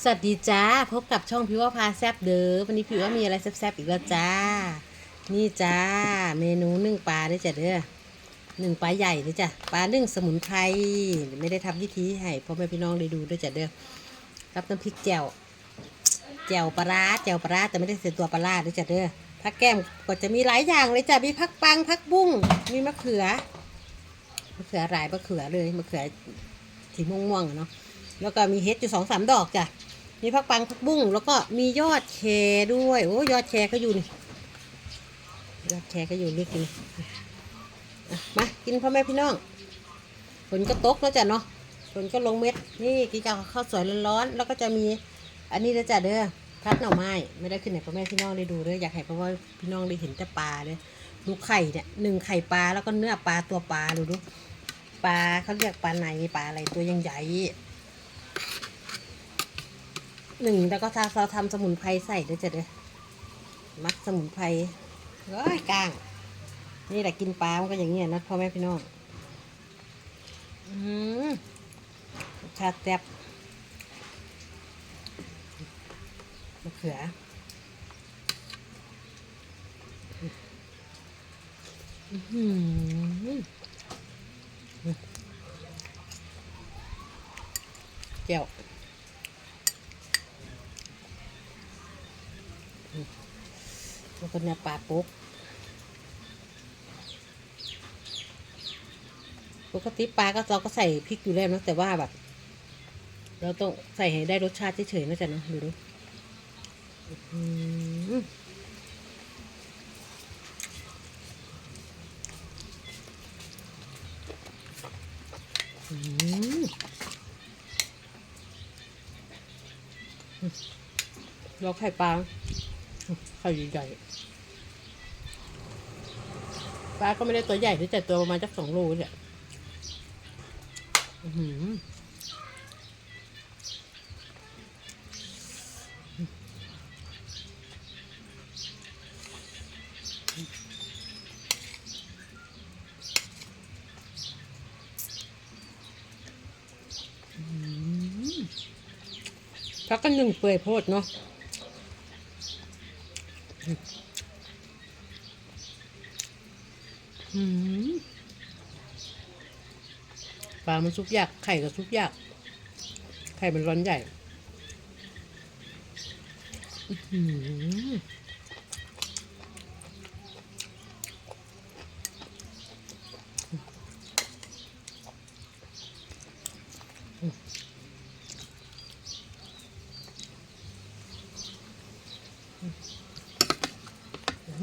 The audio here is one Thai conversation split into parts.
สวัสดีจ้าพบกับช่องพิวว่าพาแซบเด้อวันนี้พิวว่ามีอะไรแซบๆอีกแล้วจ้า นี่จ้า เมนูนึ่งปลาด้วยจ้ะเด้อหนึ่งปลาใหญ่ด้วยจ้ะปลานึ่งสมุนไพรไม่ได้ทำวิธีให้พ่อแม่พี่น้องได้ดูด้วยจ้ะเด้อรับน้ำพริกแจ่วแจ่วปลาร้าแจ่วปลาร้าแต่ไม่ได้เสียตัวปลาร้าด้วยจ้ะเด้อผักแก้มก็จะมีหลายอย่างเลยจ้ะมีผักปังผักบุ้งมีมะเขือมะเขือหลายมะเขือเลยมะเขือสีม่วงๆเนาะ แล้วก็มีเห็ดอยู่สองสามดอกจ้ะมีผักปังผักบุ้งแล้วก็มียอดแชด้วยโอ้ยอดแชก็อยู่นี่ยอดแชก็อยู่ลึกนี่อะมากินพ่อแม่พี่น้องฝนก็ตกแล้วจ้ะเนาะฝนก็ลงเม็ดนี่กินกับข้าวสวยร้อนๆแล้วก็จะมีอันนี้นะจ้ะเด้อพัดหน่อไม้ไม่ได้ขึ้นไหนพ่อแม่พี่น้องได้ดูเด้ออยากให้พ่อแม่พี่น้องได้เห็นแต่ปลาเลยดูไข่เนี่ยหนึ่งไข่ปลาแล้วก็เนื้อปลาตัวปลาดูดูปลาเขาเรียกปลาไหนปลาอะไรตัวยังใหญ่ หนึ่งแล้วก็ถ้าเราทำสมุนไพรใส่ด้วยจะเด้อมักสมุนไพรเฮ้ยกลาง นี่แหละกินปลามันก็อย่างเงี้ยนะพ่อแม่พี่น้องอืมชาแซ่บมะเขืออื้อหือแก้ว แล้วก็เนื้อปลาปุ๊กปกติปลาก็เราก็ใส่พริกอยู่แล้วนะแต่ว่าแบบ เราต้องใส่ให้ได้รสชาติเฉยๆนะจ๊ะเนอะดูดูอื้อหืออื้อหือเราไข่ปลา ไข่ใหญ่ๆปลาก็ไม่ได้ตัวใหญ่ที่แต่ตัวประมาณจักสองโลเนี่ยอือหืออื้อหือพักกันหนึ่งเปื่อยโพดเนาะ ปลามันซุกยาก ไข่ก็ซุกยาก ไข่มันร้อนใหญ่ อื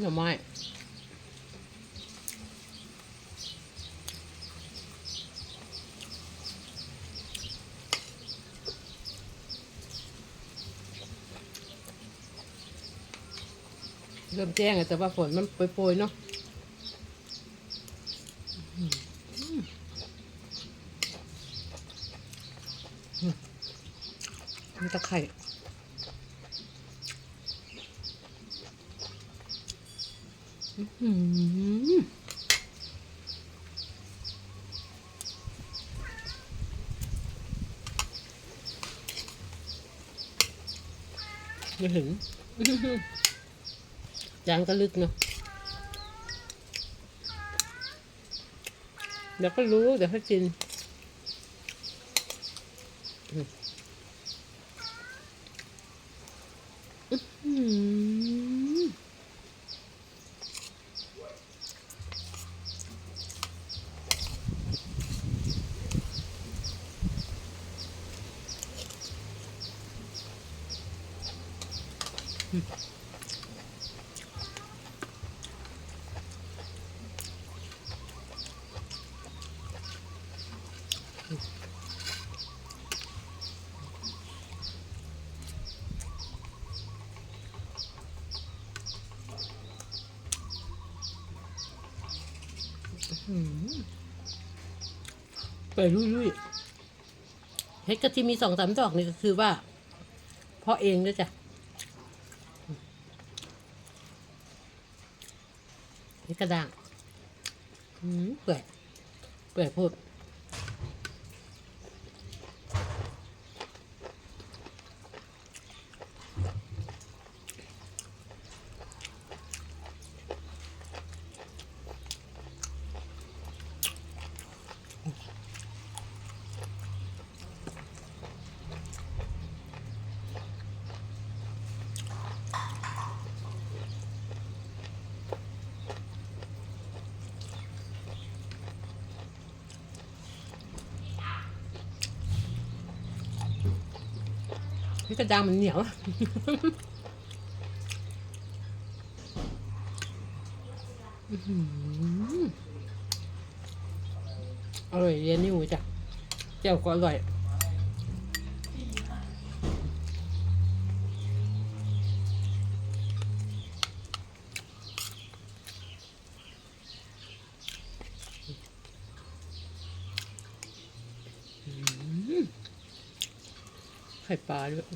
หน่อไม้เริ่มแจ้งอะแต่ว่าฝนมันโปรยๆเนาะมีตะไคร่อื้อหือ ไม่ถึงจานก็ลึกเนาะเดี๋ยวก็รู้ เดี๋ยวก็กินอืม ไปลุยๆเฮ็ดกะที่มีสองสามดอกนี่ก็คือว่าพาะเองด้วยจ้ะเฮ็ด กระด้างเปื่อยเปื่อยพูด นี่กระดางมันเหนียว อร่อยเรียนนี่หมูจ้ะเจ้าก็อร่อย ไข่ปลาด้วย